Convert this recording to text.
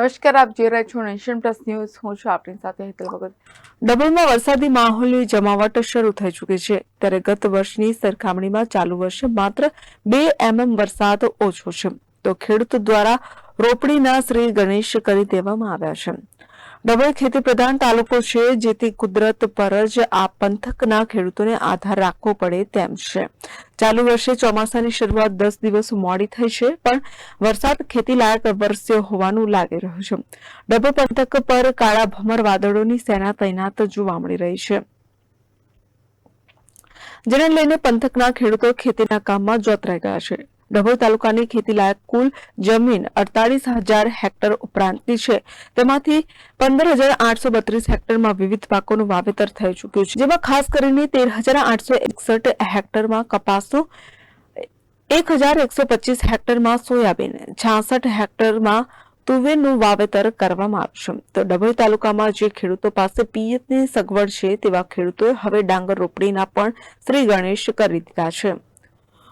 નમસ્કાર, આપ જોઈ રહ્યા છો નેશન પ્લસ ન્યૂઝ. હું છું આપની સાથે હેતલ ભગત. ડબલમાં વરસાદી માહોલની જમાવટ શરૂ થઈ ચૂકી છે. ત્યારે ગત વર્ષની સરખામણીમાં ચાલુ વર્ષે માત્ર બે એમએમ વરસાદ ઓછો છે. તો ખેડૂત દ્વારા રોપણીના શ્રી ગણેશ કરી દેવામાં આવ્યા છે. ડભોઈ ખેતી પ્રધાન તાલુકો છે, જેથી કુદરત પર જ આ પંથકના ખેડૂતોને આધાર રાખવો પડે તેમ છે. ચાલુ વર્ષે ચોમાસાની શરૂઆત દસ દિવસ મોડી થઈ છે, પણ વરસાદ ખેતી લાયક વરસ્યો હોવાનું લાગી રહ્યું છે. ડબલ પંથક પર કાળા ભમર વાદળોની સેના તૈનાત જોવા મળી રહી છે. જેને લઈને પંથકના ખેડૂતો ખેતીના કામમાં જોતરાઈ ગયા છે. ડભોઈ તાલુકાની ખેતીલાયક કુલ જમીન અડતાલીસ હજાર હેક્ટર ઉપરાંતની છે. તેમાંથી પંદર હજાર આઠસો બત્રીસ હેક્ટરમાં વિવિધ પાકોનું વાવેતર થઈ ચૂક્યું છે. જેમાં ખાસ કરીને તેર હજાર આઠસો એકસઠ હેક્ટરમાં કપાસનું, એક હજાર એકસો પચીસ હેક્ટરમાં સોયાબીન, છાસઠ હેક્ટરમાં તુવેરનું વાવેતર કરવામાં આવશે તો ડભોઈ તાલુકામાં જે ખેડૂતો પાસે પિયતની સગવડ છે તેવા ખેડૂતોએ હવે ડાંગર રોપણીના પણ શ્રી ગણેશ કરી દીધા છે.